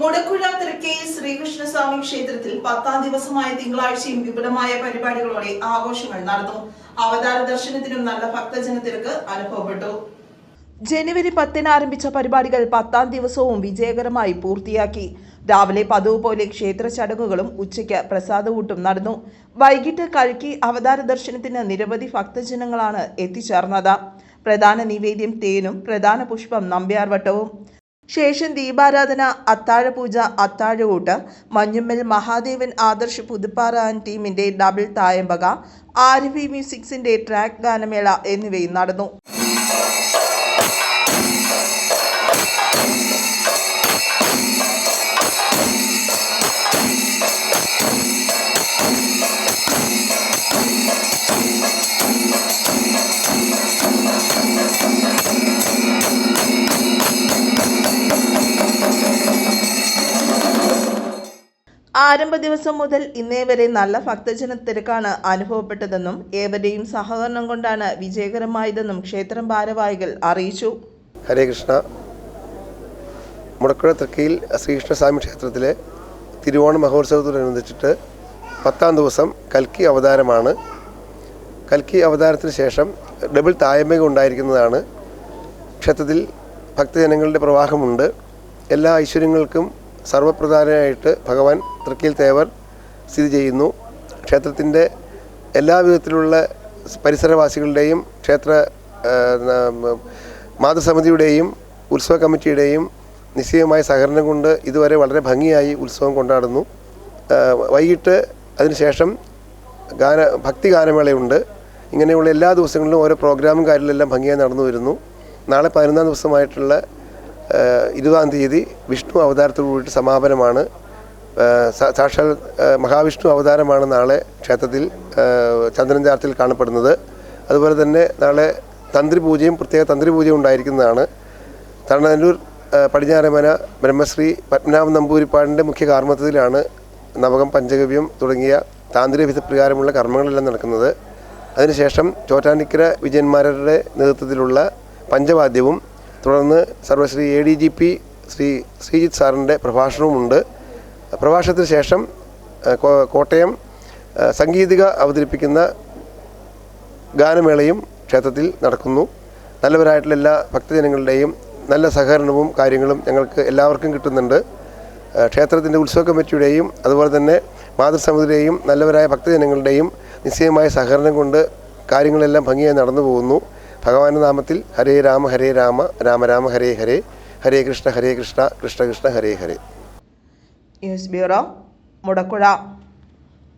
മുടക്കുഴ തൃക്കയിൽ ശ്രീകൃഷ്ണസ്വാമി ക്ഷേത്രത്തിൽ പത്താം ദിവസമായ തിങ്കളാഴ്ചയും വിപുലമായ പരിപാടികളോടെ ആഘോഷങ്ങൾ നടന്നു. അവതാര ദർശനത്തിനും നല്ല ഭക്തജന തിരക്ക് അനുഭവപ്പെട്ടു. ജനുവരി പത്തിന് ആരംഭിച്ച പരിപാടികൾ പത്താം ദിവസവും വിജയകരമായി പൂർത്തിയാക്കി. രാവിലെ പതിവ് പോലെ ക്ഷേത്ര ചടങ്ങുകളും ഉച്ചയ്ക്ക് പ്രസാദവൂട്ടും നടന്നു. വൈകിട്ട് കഴുകി അവതാര ദർശനത്തിന് നിരവധി ഭക്തജനങ്ങളാണ് എത്തിച്ചേർന്നത്. പ്രധാന നിവേദ്യം തേനും പ്രധാന പുഷ്പം നമ്പ്യാർവട്ടവും. ശേഷം ദീപാരാധന അത്താഴപൂജ അത്താഴകൂട്ട് മഞ്ഞുമ്മൽ മഹാദേവൻ ആദർശ് പുതുപ്പാറ ടീമിന്റെ ഡബിൾ തായമ്പക ആരവി മ്യൂസിക്സിന്റെ ട്രാക്ക് ഗാനമേള എന്നിവയും നടന്നു. ആരംഭ ദിവസം മുതൽ ഇന്നേ വരെ നല്ല ഭക്തജന തിരക്കാണ് അനുഭവപ്പെട്ടതെന്നും ഏവരെയും സഹകരണം കൊണ്ടാണ് വിജയകരമായതെന്നും ക്ഷേത്രം ഭാരവാഹികൾ അറിയിച്ചു. ഹരേ കൃഷ്ണ. മുടക്കുഴ തൃക്കയിൽ ശ്രീകൃഷ്ണസ്വാമി ക്ഷേത്രത്തിലെ തിരുവോണ മഹോത്സവത്തോടനുബന്ധിച്ചിട്ട് പത്താം ദിവസം കൽക്കി അവതാരമാണ്. കൽക്കി അവതാരത്തിന് ശേഷം ഡബിൾ തായമ്പക ഉണ്ടായിരിക്കുന്നതാണ്. ക്ഷേത്രത്തിൽ ഭക്തജനങ്ങളുടെ പ്രവാഹമുണ്ട്. എല്ലാ ഐശ്വര്യങ്ങൾക്കും സർവപ്രധാനമായിട്ട് ഭഗവാൻ തൃക്കിൽ തേവർ സ്ഥിതി ചെയ്യുന്നു. ക്ഷേത്രത്തിന്റെ എല്ലാ വിധത്തിലുള്ള പരിസരവാസികളുടെയും ക്ഷേത്ര മാതൃസമിതിയുടെയും ഉത്സവ കമ്മിറ്റിയുടെയും നിശ്ചയമായ സഹകരണം കൊണ്ട് ഇതുവരെ വളരെ ഭംഗിയായി ഉത്സവം കൊണ്ടാടുന്നു. വൈകിട്ട് അതിനുശേഷം ഗാന ഭക്തി ഗാനമേളയുണ്ട്. ഇങ്ങനെയുള്ള എല്ലാ ദിവസങ്ങളിലും ഓരോ പ്രോഗ്രാമും കാര്യങ്ങളെല്ലാം ഭംഗിയായി നടന്നു വരുന്നു. നാളെ പതിനൊന്നാം ദിവസമായിട്ടുള്ള ഇരുപതാം തീയതി വിഷ്ണു അവതാരത്തോടു കൂടിയിട്ട് സമാപനമാണ്. സാക്ഷാൽ മഹാവിഷ്ണു അവതാരമാണ് നാളെ ക്ഷേത്രത്തിൽ ചന്ദ്രൻചാർത്തിൽ ചന്ദ്രൻ ചാർത്തിൽ കാണപ്പെടുന്നത്. അതുപോലെ തന്നെ നാളെ തന്ത്രി പൂജയും പ്രത്യേക തന്ത്രി പൂജയും ഉണ്ടായിരിക്കുന്നതാണ്. തണനല്ലൂർ പടിഞ്ഞാറമന ബ്രഹ്മശ്രീ പത്മനാഭ നമ്പൂരിപ്പാടിന്റെ മുഖ്യ കാർമ്മത്വത്തിലാണ് നവകം പഞ്ചഗവ്യം തുടങ്ങിയ താന്ത്രിക വിധപ്രകാരമുള്ള കർമ്മങ്ങളെല്ലാം നടക്കുന്നത്. അതിനുശേഷം ചോറ്റാനിക്കര വിജയന്മാരുടെ നേതൃത്വത്തിലുള്ള പഞ്ചവാദ്യവും തുടർന്ന് സർവശ്രീ A D G P Shri Sreejith സാറിന്റെ പ്രഭാഷണവുമുണ്ട്. പ്രഭാഷണത്തിന് ശേഷം കോട്ടയം സംഗീതിക അവതരിപ്പിക്കുന്ന ഗാനമേളയും ക്ഷേത്രത്തിൽ നടക്കുന്നു. നല്ലവരായിട്ടുള്ള എല്ലാ ഭക്തജനങ്ങളുടെയും നല്ല സഹകരണവും കാര്യങ്ങളും ഞങ്ങൾക്ക് എല്ലാവർക്കും കിട്ടുന്നുണ്ട്. ക്ഷേത്രത്തിന്റെ ഉത്സവ കമ്മിറ്റിയുടെയും അതുപോലെ തന്നെ മാതൃസമിതിയുടെയും നല്ലവരായ ഭക്തജനങ്ങളുടെയും നിശ്ചയമായ സഹകരണം കൊണ്ട് കാര്യങ്ങളെല്ലാം ഭംഗിയായി നടന്നു പോകുന്നു. ഭഗവാന്റെ നാമത്തിൽ ഹരേ രാമ ഹരേ രാമ രാമ രാമ ഹരേ ഹരേ ഹരേ കൃഷ്ണ ഹരേ കൃഷ്ണ കൃഷ്ണ കൃഷ്ണ ഹരേ ഹരേ. News bureau Mudakuzha.